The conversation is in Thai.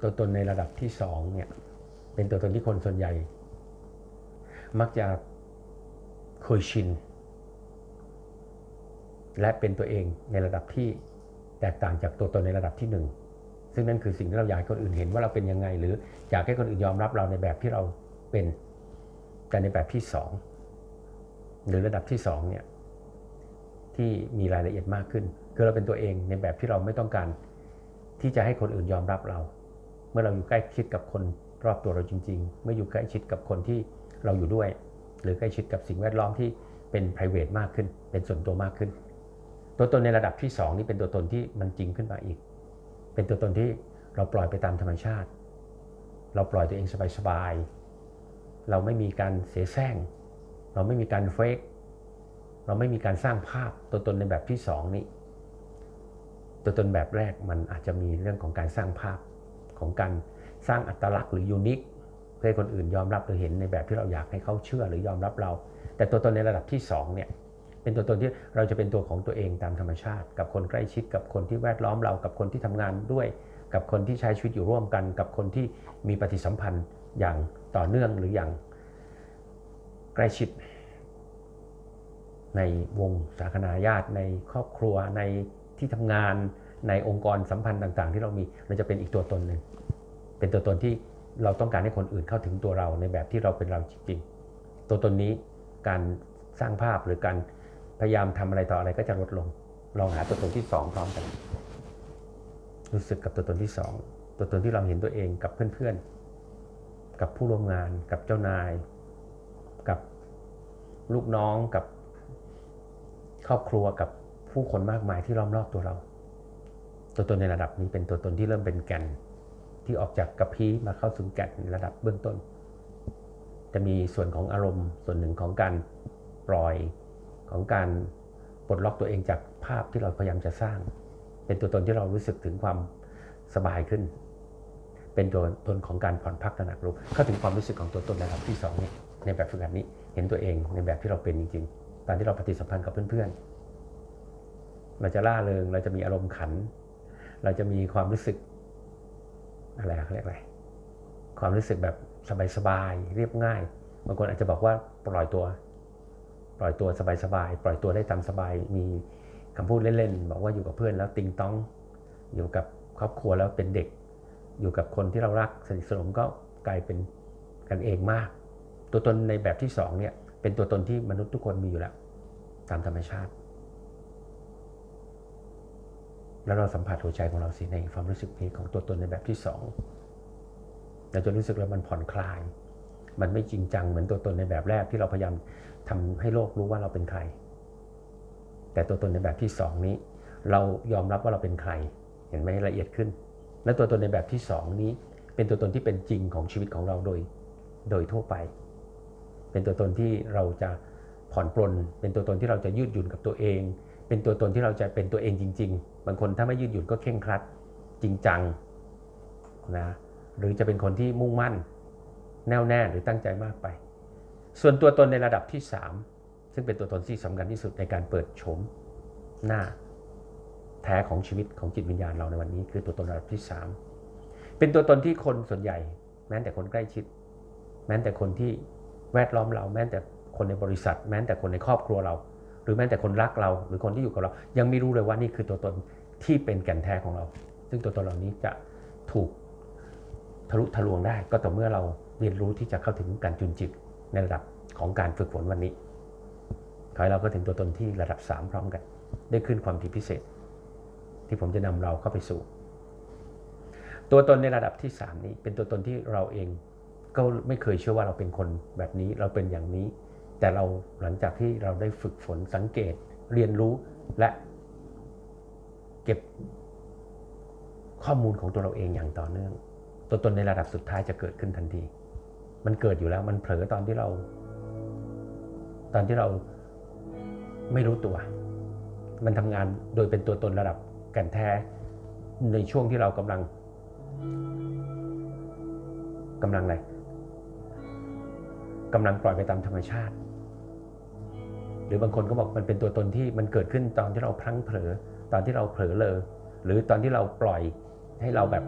ตัวตนในระดับที่สองเนี่ยเป็นตัวตนที่คนส่วนใหญ่ มักจะเคยชิน และเป็นตัวเองในระดับที่แตกต่างจากตัวตนในระดับที่หนึ่งซึ่งนั่นคือสิ่งที่เราอยากให้คนอื่นเห็นว่าเราเป็นยังไง หรืออยากให้คนอื่นยอมรับเราในแบบที่เราเป็นแต่ในแบบที่สองหรือระดับที่สองเนี่ยที่มีรายละเอียดมากขึ้น คือเราเป็นตัวเองในแบบที่เราไม่ต้องการที่จะให้คนอื่นยอมรับเรา เมื่อเราอยู่ใกล้ชิดกับคนรอบตัวเราจริง ๆ เมื่ออยู่ใกล้ชิดกับคนที่เราอยู่ด้วย หรือใกล้ชิดกับสิ่งแวดล้อมที่เป็น p r i v a t มากขึ้น เป็นส่วนตัวมากขึ้น ตัวตนในระดับที่สองนี่เป็นตัวตนที่มันจริงขึ้นมาอีก เป็นตัวตนที่เราปล่อยไปตามธรรมชาติ เราปล่อยตัวเองสบายๆ เราไม่มีการเสียแซงเราไม่มีการเฟกเราไม่มีการสร้างภาพตัวตนในแบบที่สองนี้ ตัวตนแบบแรกมันอาจจะมีเรื่องของการสร้างภาพ ของการสร้างอัตลักษณ์หรือยูนิคเพื่อให้คนอื่นยอมรับหรือเห็นในแบบที่เราอยากให้เขาเชื่อหรือยอมรับเรา แต่ตัวตนในระดับที่สองเนี่ยเป็นตัวตนที่เราจะเป็นตัวของตัวเองตามธรรมชาติ กับคนใกล้ชิดกับคนที่แวดล้อมเรากับคนที่ทำงานด้วย กับคนที่ใช้ชีวิตอยู่ร่วมกัน กับคนที่มีปฏิสัมพันธ์อย่างต่อเนื่องหรืออย่างใกล้ชิด ในวงสาคนาญาติในครอบครัวในที่ทำงาน ในองค์กรสัมพันธ์ต่าง ๆ ที่เรามีเราจะเป็นอีกตัวตนหนึ่งเป็นตัวตนที่เราต้องการให้คนอื่นเข้าถึงตัวเราในแบบที่เราเป็นเราจริงๆตัวตนนี้การสร้างภาพหรือการพยายามทำอะไรต่ออะไรก็จะลดลง ลองหาตัวตนที่สองพร้อมกัน รู้สึกกับตัวตนที่สองตัวตนที่เราเห็นตัวเองกับเพื่อนๆ กับผู้ร่วมงานกับเจ้านาย กับลูกน้องกับครอบครัวกับผู้คนมากมายที่ล้อมรอบตัวเรา ตัวตนในระดับนี้เป็นตัวตนที่เริ่มเป็นแก่นที่ออกจากกระพี้มาเข้าสู่แก่นในระดับเบื้องต้น จะมีส่วนของอารมณ์ส่วนหนึ่งของการปล่อยของการปลดล็อกตัวเองจากภาพที่เราพยายามจะสร้าง เป็นตัวตนที่เรารู้สึกถึงความสบายขึ้น เป็นตัวตนของการผ่อนพักตระหนักรู้เข้าถึงความรู้สึกของตัวตนระดับที่สองเนี่ยในแบบฝึกหัดนี้เห็นตัวเองในแบบที่เราเป็นจริงๆตอนที่เราปฏิสัมพันธ์กับเพื่อนๆเราจะล่าเริงเราจะมีอารมณ์ขัน เราจะมีความรู้สึกอะไรเขาเรียกอะไรความรู้สึกแบบสบายๆเรียบง่ายบางคนอาจจะบอกว่าปล่อยตัว ปล่อยตัวสบายๆปล่อยตัวได้ตามสบายมีคำพูดเล่นๆบอกว่าอยู่กับเพื่อนแล้วติงต้อง อยู่กับครอบครัวแล้วเป็นเด็ก อยู่กับคนที่เรารักสนิทสนมก็กลายเป็นกันเองมาก ตัวตนในแบบที่สองเนี่ยเป็นตัวตนที่มนุษย์ทุกคนมีอยู่แล้ว ตามธรรมชาติ แล้วเราสัมผัสหัวใจของเราสิในความรู้สึกนี้ของตัวตนในแบบที่สองเราจะรู้สึกว่ามันผ่อนคลาย มันไม่จริงจังเหมือนตัวตนในแบบแรกที่เราพยายามทำให้โลกรู้ว่าเราเป็นใคร แต่ตัวตนในแบบที่สองนี้ เรายอมรับว่าเราเป็นใคร เห็นไหมละเอียดขึ้น และตัวตนในแบบที่สองนี้ เป็นตัวตนที่เป็นจริงของชีวิตของเราโดย โดยทั่วไป เป็นตัวตนที่เราจะผ่อนปลน เป็นตัวตนที่เราจะยืดหยุ่นกับตัวเอง เป็นตัวตนที่เราจะเป็นตัวเองจริง ๆ บางคนถ้าไม่ยืดหยุ่นก็เข่งครัดจริงจังนะหรือจะเป็นคนที่มุ่งมั่น แน่วแน่หรือตั้งใจมากไป ส่วนตัวตนในระดับที่ 3 ซึ่งเป็นตัวตนที่สำคัญที่สุดในการเปิดโฉมหน้าแท้ของชีวิตของจิตวิญญาณเราในวันนี้ คือตัวตนระดับที่ 3 เป็นตัวตนที่คนส่วนใหญ่ แม้แต่คนใกล้ชิด แม้แต่คนที่แวดล้อมเรา แม้แต่คนในบริษัท แม้แต่คนในครอบครัวเรา รือแม้แต่คนรักเรา หรือคนที่อยู่กับเรา ยังไม่รู้เลยว่านี่คือตัวตนที่เป็นแก่นแท้ของเรา ซึ่งตัวตนเหล่านี้จะถูกทะลุทะลวงได้ ก็ต่อเมื่อเราเรียนรู้ที่จะเข้าถึงการจุนจิตในระดับของการฝึกฝนวันนี้ขอให้เราก็ถึงตัวตนที่ระดับ 3 พร้อมกัน ได้ขึ้นความดีพิเศษ ที่ผมจะนำเราเข้าไปสู่ ตัวตนในระดับที่ 3 นี้เป็นตัวตนที่เราเองก็ไม่เคยเชื่อว่าเราเป็นคนแบบนี้เราเป็นอย่างนี้ แต่เราหลังจากที่เราได้ฝึกฝนสังเกตเรียนรู้และเก็บข้อมูลของตัวเราเองอย่างต่อเนื่อง ตัวตนในระดับสุดท้ายจะเกิดขึ้นทันที มันเกิดอยู่แล้วมันเผลอตอนที่เรา ตอนที่เราไม่รู้ตัว มันทำงานโดยเป็นตัวตนระดับแก่นแท้ ในช่วงที่เรากำลังกำลังอะไรกำลังปล่อยไปตามธรรมชาติ หรือบางคนก็บอกมันเป็นตัวตนที่มันเกิดขึ้นตอนที่เราพลั้งเผลอตอนที่เราเผลอเลยหรือตอนที่เราปล่อยให้เราแบบ